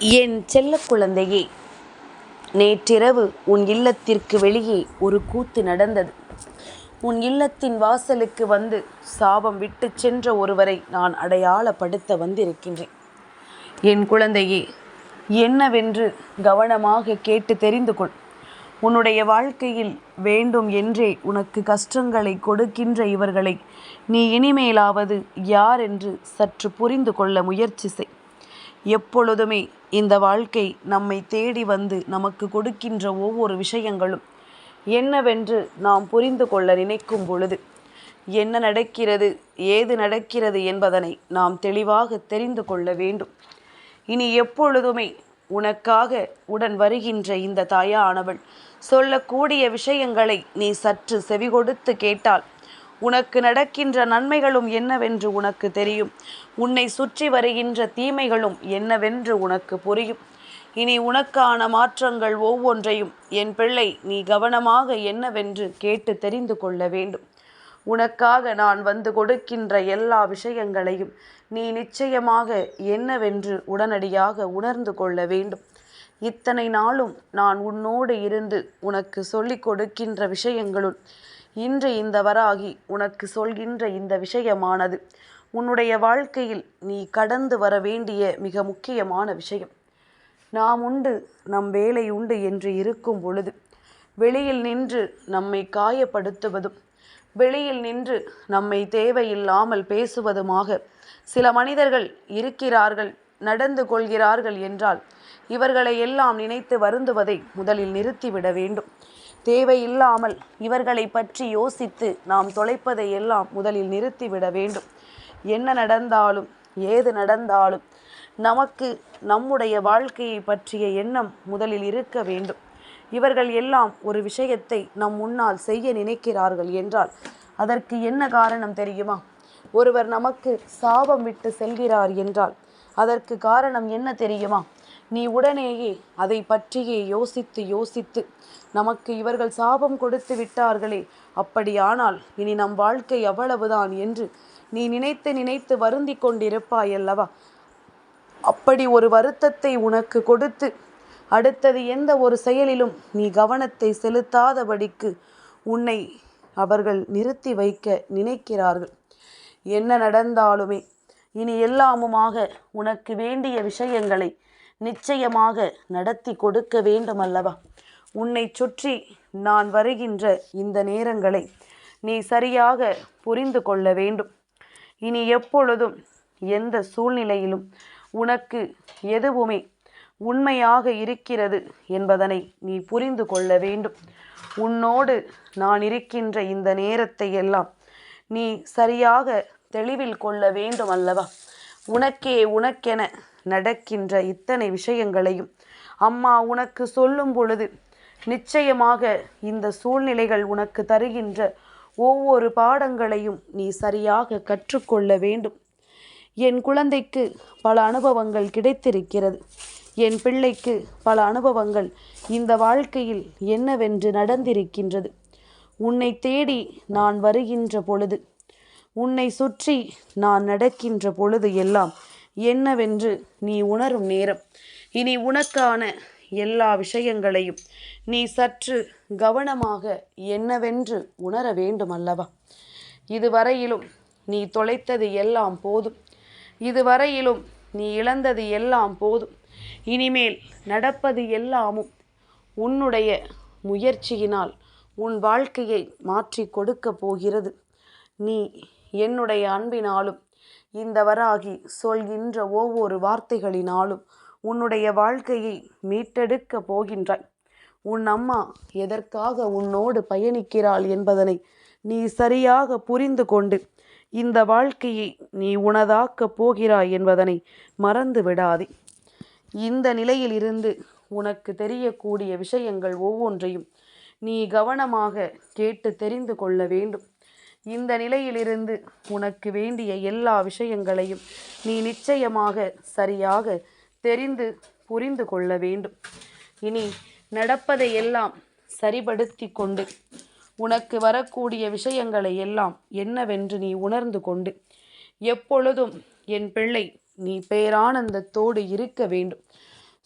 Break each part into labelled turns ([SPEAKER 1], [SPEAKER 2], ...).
[SPEAKER 1] என் செல்ல குழந்தையே நேற்றிரவு உன் இல்லத்திற்கு வெளியே ஒரு கூத்து நடந்தது. உன் இல்லத்தின் வாசலுக்கு வந்து சாபம் விட்டுச் சென்ற ஒருவரை நான் அடையாளப்படுத்த வந்திருக்கின்றேன். என் குழந்தையே என்னவென்று கவனமாக கேட்டு தெரிந்து கொள். உன்னுடைய வாழ்க்கையில் வேண்டும் என்றே உனக்கு கஷ்டங்களை கொடுக்கின்ற இவர்களை நீ இனிமேலாவது யார் என்று சற்று புரிந்து கொள்ள முயற்சி செய். எப்பொழுதுமே இந்த வாழ்க்கை நம்மை தேடி வந்து நமக்கு கொடுக்கின்ற ஒவ்வொரு விஷயங்களும் என்னவென்று நாம் புரிந்து கொள்ள நினைக்கும் பொழுது என்ன நடக்கிறது ஏது நடக்கிறது என்பதனை நாம் தெளிவாக தெரிந்து கொள்ள வேண்டும். இனி எப்பொழுதுமே உனக்காக உடன் வருகின்ற இந்த தாயானவள் சொல்லக்கூடிய விஷயங்களை நீ சற்று செவிகொடுத்து கேட்டால் உனக்கு நடக்கின்ற நன்மைகளும் என்னவென்று உனக்கு தெரியும். உன்னை சுற்றி வருகின்ற தீமைகளும் என்னவென்று உனக்கு புரியும். இனி உனக்கான மாற்றங்கள் ஒவ்வொன்றையும் என் பிள்ளை நீ கவனமாக என்னவென்று கேட்டு தெரிந்து கொள்ள வேண்டும். உனக்காக நான் வந்து கொடுக்கின்ற எல்லா விஷயங்களையும் நீ நிச்சயமாக என்னவென்று உடனடியாக உணர்ந்து கொள்ள வேண்டும். இத்தனை நாளும் நான் உன்னோடு இருந்து உனக்கு சொல்லிக் கொடுக்கின்ற விஷயங்களுள் இன்று இந்த வராகி உனக்கு சொல்கின்ற இந்த விஷயமானது. உன்னுடைய வாழ்க்கையில் நீ கடந்து வர வேண்டிய மிக முக்கியமான விஷயம். நாம் உண்டு நம் வேலை உண்டு என்று இருக்கும் பொழுது வெளியில் நின்று நம்மை காயப்படுத்துவதும் வெளியில் நின்று நம்மை தேவையில்லாமல் பேசுவதுமாக சில மனிதர்கள் இருக்கிறார்கள் நடந்து கொள்கிறார்கள் என்றால் இவர்களை எல்லாம் நினைத்து வருந்துவதை முதலில் நிறுத்திவிட வேண்டும். தேவையில்லாமல் இவர்களை பற்றி யோசித்து நாம் தொலைப்பதை எல்லாம் முதலில் நிறுத்திவிட வேண்டும். என்ன நடந்தாலும் ஏது நடந்தாலும் நமக்கு நம்முடைய வாழ்க்கையை பற்றிய எண்ணம் முதலில் இருக்க வேண்டும். இவர்கள் எல்லாம் ஒரு விஷயத்தை நம் முன்னால் செய்ய நினைக்கிறார்கள் என்றால் அதற்கு என்ன காரணம் தெரியுமா? ஒருவர் நமக்கு சாபம் விட்டு செல்கிறார் என்றால் அதற்கு காரணம் என்ன தெரியுமா? நீ உடனேயே அதை பற்றியே யோசித்து யோசித்து நமக்கு இவர்கள் சாபம் கொடுத்து விட்டார்களே அப்படியானால் இனி நம் வாழ்க்கை அவ்வளவுதான் என்று நீ நினைத்து நினைத்து வருந்தி கொண்டிருப்பாயல்லவா? அப்படி ஒரு வருத்தத்தை உனக்கு கொடுத்து அடுத்தது எந்த ஒரு செயலிலும் நீ கவனத்தை செலுத்தாதபடிக்கு உன்னை அவர்கள் நிறுத்தி வைக்க நினைக்கிறார்கள். என்ன நடந்தாலுமே இனி எல்லாமுமாக உனக்கு வேண்டிய விஷயங்களை நிச்சயமாக நடத்தி கொடுக்க வேண்டும் அல்லவா உன்னை சுற்றி நான் வருகின்ற இந்த நேரங்களை நீ சரியாக புரிந்து கொள்ள வேண்டும். இனி எப்பொழுதும் எந்த சூழ்நிலையிலும் உனக்கு எதுவுமே உண்மையாக இருக்கிறது என்பதனை நீ புரிந்து கொள்ள வேண்டும். உன்னோடு நான் இருக்கின்ற இந்த நேரத்தை எல்லாம் நீ சரியாக தெளிவில் கொள்ள வேண்டும் அல்லவா உனக்கே உனக்கென நடக்கின்ற இத்தனை விஷயங்களையும் அம்மா உனக்கு சொல்லும் பொழுது நிச்சயமாக இந்த சூழ்நிலைகள் உனக்கு தருகின்ற ஒவ்வொரு பாடங்களையும் நீ சரியாக கற்றுக்கொள்ள வேண்டும். என் குழந்தைக்கு பல அனுபவங்கள் கிடைத்திருக்கிறது. என் பிள்ளைக்கு பல அனுபவங்கள் இந்த வாழ்க்கையில் என்னவென்று நடந்திருக்கின்றது. உன்னை தேடி நான் வருகின்ற பொழுது உன்னை சுற்றி நான் நடக்கின்ற பொழுது எல்லாம் என்னவென்று நீ உணரும் நேரம். இனி உனக்கான எல்லா விஷயங்களையும் நீ சற்று கவனமாக என்னவென்று உணர வேண்டும் அல்லவா இதுவரையிலும் நீ தொலைத்தது எல்லாம் போதும். இதுவரையிலும் நீ இழந்தது எல்லாம் போதும். இனிமேல் நடப்பது எல்லாமும் உன்னுடைய முயற்சியினால் உன் வாழ்க்கையை மாற்றி கொடுக்க போகிறது. நீ என்னுடைய அன்பினாலும் இந்த வராகி சொல்கின்ற ஒவ்வொரு வார்த்தைகளினாலும் உன்னுடைய வாழ்க்கையை மீட்டெடுக்க போகின்றாய். உன் அம்மா எதற்காக உன்னோடு பயணிக்கிறாள் என்பதனை நீ சரியாக புரிந்து கொண்டு இந்த வாழ்க்கையை நீ உனதாக்கப் போகிறாய் என்பதனை மறந்து விடாதே. இந்த நிலையில் இருந்து உனக்கு தெரியக்கூடிய விஷயங்கள் ஒவ்வொன்றையும் நீ கவனமாக கேட்டு தெரிந்து கொள்ள வேண்டும். இந்த நிலையிலிருந்து உனக்கு வேண்டிய எல்லா விஷயங்களையும் நீ நிச்சயமாக சரியாக தெரிந்து புரிந்து கொள்ள வேண்டும். இனி நடப்பதை எல்லாம் சரிபடுத்தி கொண்டு உனக்கு வரக்கூடிய விஷயங்களை எல்லாம் என்னவென்று நீ உணர்ந்து கொண்டு எப்பொழுதும் என் பிள்ளை நீ பேரானந்தத்தோடு இருக்க வேண்டும்.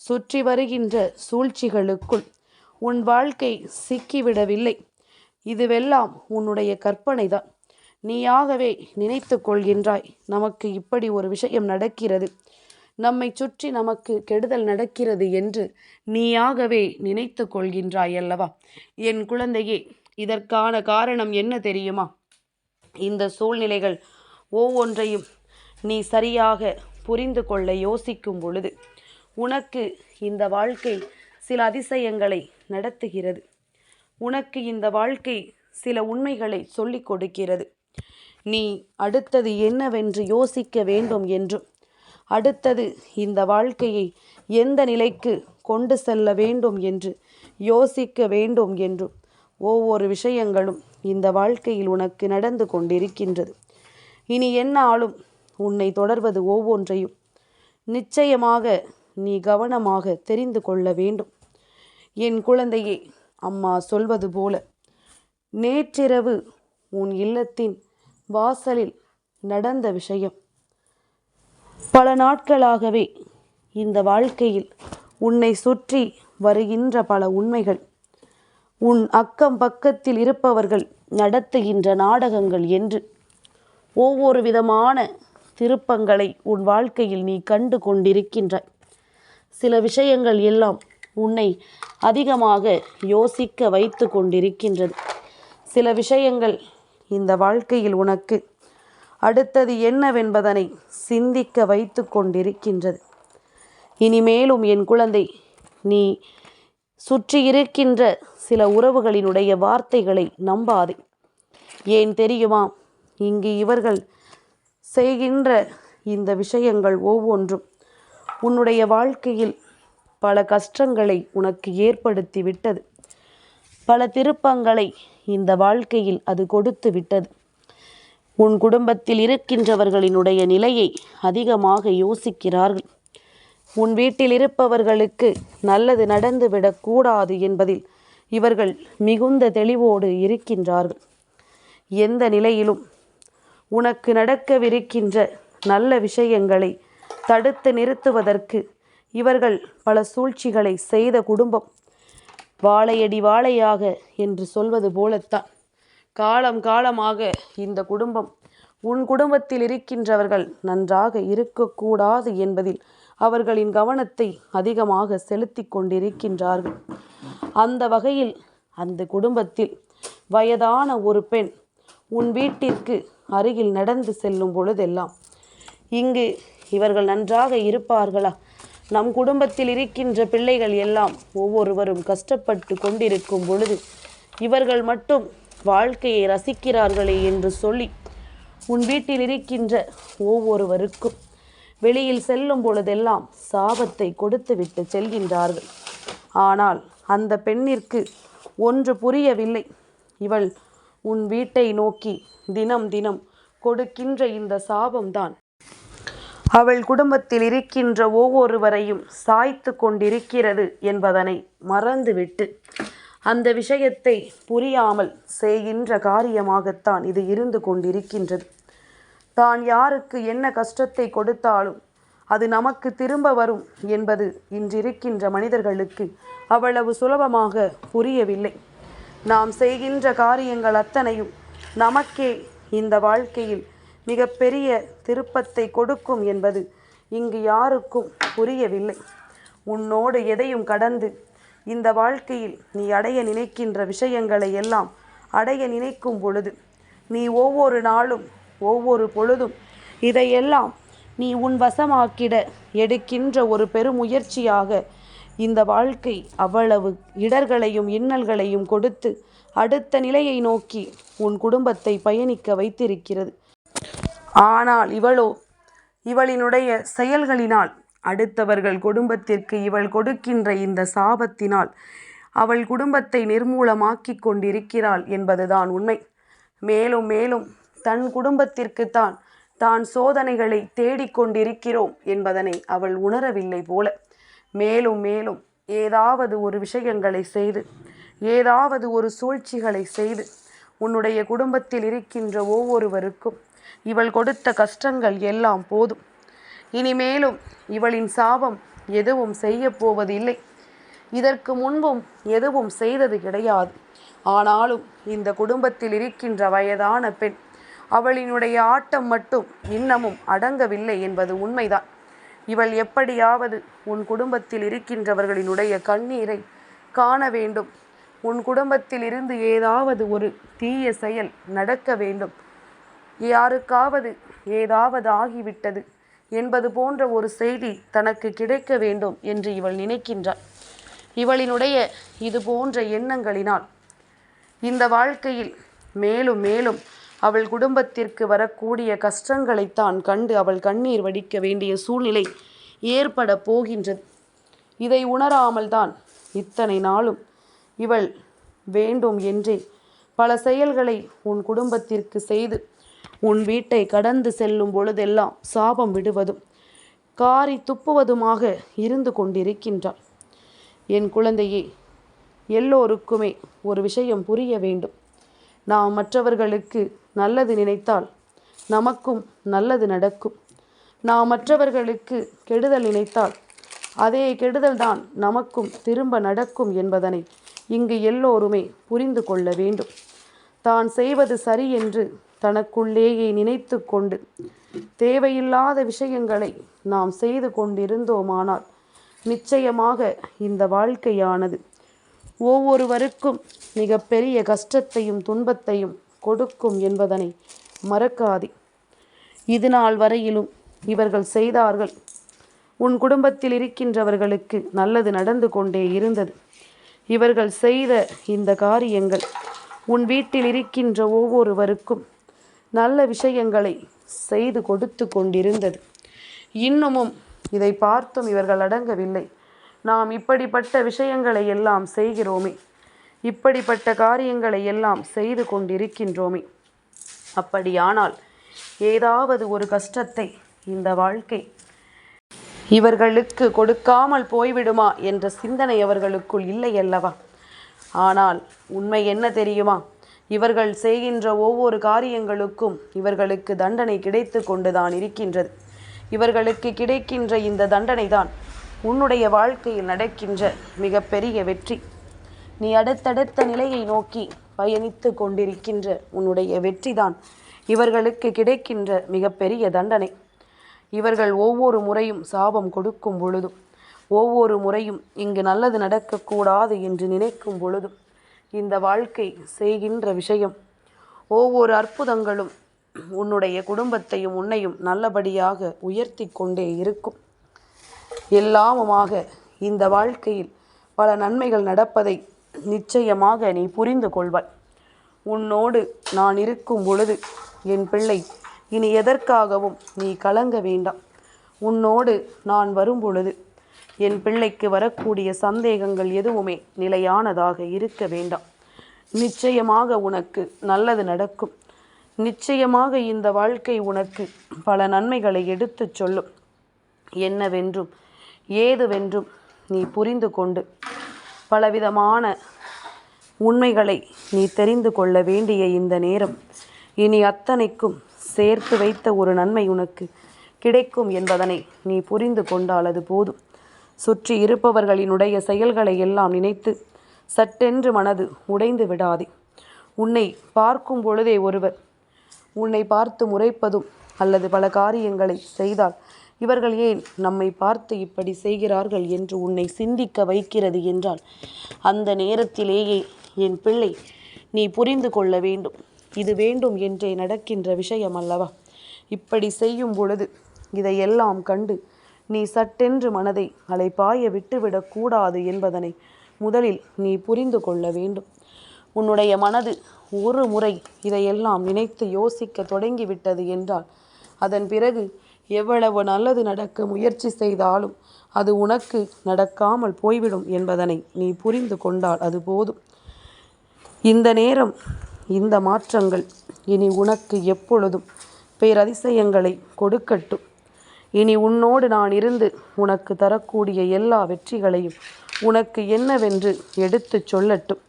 [SPEAKER 1] சுற்றி வருகின்ற சூழ்ச்சிகளுக்குள் உன் வாழ்க்கை சிக்கிவிடவில்லை. இதுவெல்லாம் உன்னுடைய கற்பனைதான். நீயாகவே நினைத்து கொள்கின்றாய். நமக்கு இப்படி ஒரு விஷயம் நடக்கிறது. நம்மை சுற்றி நமக்கு கெடுதல் நடக்கிறது என்று நீயாகவே நினைத்து கொள்கின்றாய் அல்லவா? என் குழந்தையே இதற்கான காரணம் என்ன தெரியுமா? இந்த சூழ்நிலைகள் ஒவ்வொன்றையும் நீ சரியாக புரிந்து கொள்ள யோசிக்கும் பொழுது உனக்கு இந்த வாழ்க்கை சில அதிசயங்களை நடத்துகிறது. உனக்கு இந்த வாழ்க்கை சில உண்மைகளை சொல்லிக் கொடுக்கிறது. நீ அடுத்தது என்னவென்று யோசிக்க வேண்டும் என்றும் அடுத்தது இந்த வாழ்க்கையை எந்த நிலைக்கு கொண்டு செல்ல வேண்டும் என்று யோசிக்க வேண்டும் என்றும் ஒவ்வொரு விஷயங்களும் இந்த வாழ்க்கையில் உனக்கு நடந்து கொண்டிருக்கின்றது. இனி என்னாலும் உன்னை தொடர்வது ஒவ்வொன்றையும் நிச்சயமாக நீ கவனமாக தெரிந்து கொள்ள வேண்டும். என் குழந்தையே அம்மா சொல்வது போல நேற்றிரவு உன் இல்லத்தின் வாசலில் நடந்த விஷயம். பல நாட்களாகவே இந்த வாழ்க்கையில் உன்னை சுற்றி வருகின்ற பல உண்மைகள் உன் அக்கம் பக்கத்தில் இருப்பவர்கள் நடத்துகின்ற நாடகங்கள் என்று ஒவ்வொரு விதமான திருப்பங்களை உன் வாழ்க்கையில் நீ கண்டு கொண்டிருக்கின்றாய். சில விஷயங்கள் எல்லாம் உன்னை அதிகமாக யோசிக்க வைத்து கொண்டிருக்கின்றது. சில விஷயங்கள் இந்த வாழ்க்கையில் உனக்கு. அடுத்தது என்னவென்பதனை சிந்திக்க வைத்து கொண்டிருக்கின்றது. இனிமேலும் என் குழந்தை நீ சுற்றி இருக்கின்ற சில உறவுகளினுடைய வார்த்தைகளை நம்பாதே. ஏன் தெரியுமா? இங்கு இவர்கள் செய்கின்ற இந்த விஷயங்கள் ஒவ்வொன்றும் உன்னுடைய வாழ்க்கையில் பல கஷ்டங்களை உனக்கு ஏற்படுத்தி விட்டது பல திருப்பங்களை இந்த வாழ்க்கையில் அது கொடுத்து விட்டது. உன் குடும்பத்தில் இருக்கின்றவர்களினுடைய நிலையை அதிகமாக யோசிக்கிறார்கள். உன் வீட்டில் இருப்பவர்களுக்கு நல்லது நடந்துவிடக்கூடாது என்பதில் இவர்கள் மிகுந்த தெளிவோடு இருக்கின்றார்கள். எந்த நிலையிலும் உனக்கு நடக்கவிருக்கின்ற நல்ல விஷயங்களை தடுத்து நிறுத்துவதற்கு இவர்கள் பல சூழ்ச்சிகளை செய்த குடும்பம். வாழையடி வாழையாக என்று சொல்வது போலத்தான். காலம் காலமாக இந்த குடும்பம் உன் குடும்பத்தில் இருக்கின்றவர்கள் நன்றாக இருக்கக்கூடாது என்பதில் அவர்களின் கவனத்தை அதிகமாக செலுத்தி கொண்டிருக்கின்றார்கள். அந்த வகையில் அந்த குடும்பத்தில் வயதான ஒரு பெண் உன் வீட்டிற்கு அருகில் நடந்து செல்லும் பொழுதெல்லாம் இங்கு இவர்கள் நன்றாக இருப்பார்களா? நம் குடும்பத்தில் இருக்கின்ற பிள்ளைகள் எல்லாம் ஒவ்வொருவரும் கஷ்டப்பட்டு கொண்டிருக்கும் பொழுது இவர்கள் மட்டும் வாழ்க்கையை ரசிக்கிறார்களே என்று சொல்லி உன் வீட்டில் இருக்கின்ற ஒவ்வொருவருக்கும் வெளியில் செல்லும் பொழுதெல்லாம் சாபத்தை கொடுத்துவிட்டு செல்கின்றார்கள். ஆனால் அந்த பெண்ணிற்கு ஒன்று புரியவில்லை. இவள் உன் வீட்டை நோக்கி தினம் தினம் கொடுக்கின்ற இந்த சாபம்தான் அவள் குடும்பத்தில் இருக்கின்ற ஒவ்வொருவரையும் சாய்த்து கொண்டிருக்கிறது என்பதனை மறந்துவிட்டு அந்த விஷயத்தை புரியாமல் செய்கின்ற காரியமாகத்தான் இது இருந்து கொண்டிருக்கின்றது. தான் யாருக்கு என்ன கஷ்டத்தை கொடுத்தாலும் அது நமக்கு திரும்ப வரும் என்பது இன்றிருக்கின்ற மனிதர்களுக்கு அவ்வளவு சுலபமாக புரியவில்லை. நாம் செய்கின்ற காரியங்கள் அத்தனையும் நமக்கே இந்த வாழ்க்கையில் மிகப்பெரிய திருப்பத்தை கொடுக்கும் என்பது இங்கு யாருக்கும் புரியவில்லை. உன்னோடு எதையும் கடந்து இந்த வாழ்க்கையில் நீ அடைய நினைக்கின்ற விஷயங்களை எல்லாம் அடைய நினைக்கும் பொழுது நீ ஒவ்வொரு நாளும் ஒவ்வொரு பொழுதும் இதையெல்லாம் நீ உன் வசமாக்கிட எடுக்கின்ற ஒரு பெருமுயற்சியாக இந்த வாழ்க்கை அவ்வளவு இடர்களையும் இன்னல்களையும் கொடுத்து அடுத்த நிலையை நோக்கி உன் குடும்பத்தை பயணிக்க வைத்திருக்கிறது. ஆனால் இவளோ இவளினுடைய செயல்களினால் அடுத்தவர்கள் குடும்பத்திற்கு இவள் கொடுக்கின்ற இந்த சாபத்தினால் அவள் குடும்பத்தை நிர்மூலமாக்கி கொண்டிருக்கிறாள் என்பதுதான் உண்மை. மேலும் மேலும் தன் குடும்பத்திற்கு தான் தான் சோதனைகளை தேடிக்கொண்டிருக்கிறோம் என்பதனை அவள் உணரவில்லை போல. மேலும் மேலும் ஏதாவது ஒரு விஷயங்களை செய்து ஏதாவது ஒரு சூழ்ச்சிகளை செய்து உன்னுடைய குடும்பத்தில் இருக்கின்ற ஒவ்வொருவருக்கும் இவள் கொடுத்த கஷ்டங்கள் எல்லாம் போதும். இனிமேலும் இவளின் சாபம் எதுவும் செய்ய போவதில்லை. இதற்கு முன்பும் எதுவும் செய்தது கிடையாது. ஆனாலும் இந்த குடும்பத்தில் இருக்கின்ற வயதான பெண் அவளினுடைய ஆட்டம் மட்டும் இன்னமும் அடங்கவில்லை என்பது உண்மைதான். இவள் எப்படியாவது உன் குடும்பத்தில் இருக்கின்றவர்களினுடைய கண்ணீரை காண வேண்டும். உன் குடும்பத்தில் இருந்து ஏதாவது ஒரு தீய செயல் நடக்க வேண்டும். யாருக்காவது ஏதாவது ஆகிவிட்டது என்பது போன்ற ஒரு செய்தி தனக்கு கிடைக்க வேண்டும் என்று இவள் நினைக்கின்றாள். இவளினுடைய இது போன்ற எண்ணங்களினால் இந்த வாழ்க்கையில் மேலும் மேலும் அவள் குடும்பத்திற்கு வரக்கூடிய கஷ்டங்களைத்தான் கண்டு அவள் கண்ணீர் வடிக்க வேண்டிய சூழ்நிலை ஏற்பட போகின்றது. இதை உணராமல் தான் இத்தனை நாளும் இவள் வேண்டும் என்றே பல செயல்களை உன் குடும்பத்திற்கு செய்து உன் வீட்டை கடந்து செல்லும் பொழுதெல்லாம் சாபம் விடுவதும் காரி துப்புவதுமாக இருந்து கொண்டிருக்கின்றாள். என் குழந்தையே எல்லோருக்குமே ஒரு விஷயம் புரிய வேண்டும். நாம் மற்றவர்களுக்கு நல்லது நினைத்தால் நமக்கும் நல்லது நடக்கும். நாம் மற்றவர்களுக்கு கெடுதல் நினைத்தால் அதே கெடுதல் தான் நமக்கும் திரும்ப நடக்கும் என்பதனை இங்கு எல்லோருமே புரிந்து கொள்ள வேண்டும். தான் செய்வது சரி என்று தனக்குள்ளேயே நினைத்து கொண்டு தேவையில்லாத விஷயங்களை நாம் செய்து கொண்டிருந்தோமானால் நிச்சயமாக இந்த வாழ்க்கையானது ஒவ்வொருவருக்கும் மிகப்பெரிய கஷ்டத்தையும் துன்பத்தையும் கொடுக்கும் என்பதனை மறக்காதே. இது நாள் வரையிலும் இவர்கள் செய்தார்கள். உன் குடும்பத்தில் இருக்கின்றவர்களுக்கு நல்லது நடந்து கொண்டே இருந்தது. இவர்கள் செய்த இந்த காரியங்கள் உன் வீட்டில் இருக்கின்ற ஒவ்வொருவருக்கும் நல்ல விஷயங்களை செய்து கொடுத்து கொண்டிருந்தது. இன்னமும் இதை பார்த்தும் இவர்கள் அடங்கவில்லை. நாம் இப்படிப்பட்ட விஷயங்களை எல்லாம் செய்கிறோமே. இப்படிப்பட்ட காரியங்களை எல்லாம் செய்து கொண்டிருக்கின்றோமே. அப்படியானால் ஏதாவது ஒரு கஷ்டத்தை இந்த வாழ்க்கை இவர்களுக்கு கொடுக்காமல் போய்விடுமா என்ற சிந்தனை அவர்களுக்குள் இல்லை அல்லவா? ஆனால் உண்மை என்ன தெரியுமா? இவர்கள் செய்கின்ற ஒவ்வொரு காரியங்களுக்கும் இவர்களுக்கு தண்டனை கிடைத்து கொண்டுதான் இருக்கின்றது. இவர்களுக்கு கிடைக்கின்ற இந்த தண்டனை தான் உன்னுடைய வாழ்க்கையில் நடக்கின்ற மிகப்பெரிய வெற்றி. நீ அடுத்தடுத்த நிலையை நோக்கி பயணித்து கொண்டிருக்கின்ற உன்னுடைய வெற்றிதான் இவர்களுக்கு கிடைக்கின்ற மிகப்பெரிய தண்டனை. இவர்கள் ஒவ்வொரு முறையும் சாபம் கொடுக்கும் பொழுதும் ஒவ்வொரு முறையும் இங்கு நல்லது நடக்கக்கூடாது என்று நினைக்கும் பொழுதும் இந்த வாழ்க்கை செய்கின்ற விஷயம். ஒவ்வொரு அற்புதங்களும் உன்னுடைய குடும்பத்தையும் உன்னையும் நல்லபடியாக உயர்த்தி கொண்டே இருக்கும். எல்லாமுமாக இந்த வாழ்க்கையில் பல நன்மைகள் நடப்பதை நிச்சயமாக நீ புரிந்து கொள்வாய். உன்னோடு நான் இருக்கும் பொழுது என் பிள்ளை இனி எதற்காகவும் நீ கலங்க வேண்டாம். உன்னோடு நான் வரும் பொழுது என் பிள்ளைக்கு வரக்கூடிய சந்தேகங்கள் எதுவுமே நிலையானதாக இருக்க வேண்டாம். நிச்சயமாக உனக்கு நல்லது நடக்கும். நிச்சயமாக இந்த வாழ்க்கை உனக்கு பல நன்மைகளை எடுத்துச் சொல்லும். என்னவென்றும் ஏதுவென்றும் நீ புரிந்து கொண்டு பலவிதமான உண்மைகளை நீ தெரிந்து கொள்ள வேண்டிய இந்த நேரம் இனி அத்தனைக்கும் சேர்த்து வைத்த ஒரு நன்மை உனக்கு கிடைக்கும் என்பதனை நீ புரிந்து கொண்டால் அது போதும். சுற்றி இருப்பவர்களினுடைய செயல்களை எல்லாம் நினைத்து சட்டென்று மனது உடைந்து விடாதே. உன்னை பார்க்கும் பொழுதே ஒருவர் உன்னை பார்த்து முறைப்பதும் அல்லது பல காரியங்களை செய்தால் இவர்கள் ஏன் நம்மை பார்த்து இப்படி செய்கிறார்கள் என்று உன்னை சிந்திக்க வைக்கிறது என்றால் அந்த நேரத்திலேயே என் பிள்ளை நீ புரிந்து கொள்ள வேண்டும். இது வேண்டும் என்றே நடக்கின்ற விஷயம் அல்லவா? இப்படி செய்யும் பொழுது இதையெல்லாம் கண்டு நீ சட்டென்று மனதை அலைப்பாய விட்டுவிடக்கூடாது என்பதனை முதலில் நீ புரிந்து கொள்ள வேண்டும். உன்னுடைய மனது ஒரு முறை இதையெல்லாம் நினைத்து யோசிக்க தொடங்கிவிட்டது என்றால் அதன் பிறகு எவ்வளவு நல்லது நடக்க முயற்சி செய்தாலும் அது உனக்கு நடக்காமல் போய்விடும் என்பதனை நீ புரிந்து கொண்டால் அது போதும். இந்த நேரம் இந்த மாற்றங்கள் இனி உனக்கு எப்பொழுதும் பேரதிசயங்களை கொடுக்கட்டும். இனி உன்னோடு நான் இருந்து உனக்கு தரக்கூடிய எல்லா வெற்றிகளையும் உனக்கு என்னவென்று எடுத்துச் சொல்லட்டும்.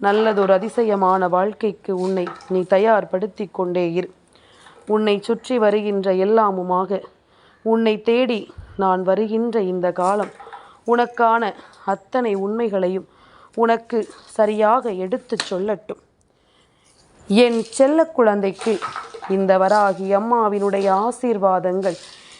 [SPEAKER 1] நல்லதொரு அதிசயமான வாழ்க்கைக்கு உன்னை நீ தயார்படுத்தி கொண்டே இரு. உன்னை சுற்றி வருகின்ற எல்லாமுமாக உன்னை தேடி நான் வருகின்ற இந்த காலம் உனக்கான அத்தனை உண்மைகளையும் உனக்கு சரியாக எடுத்துச் சொல்லட்டும். என் செல்ல குழந்தைக்கு இந்த வராகி அம்மாவினுடைய ஆசீர்வாதங்கள்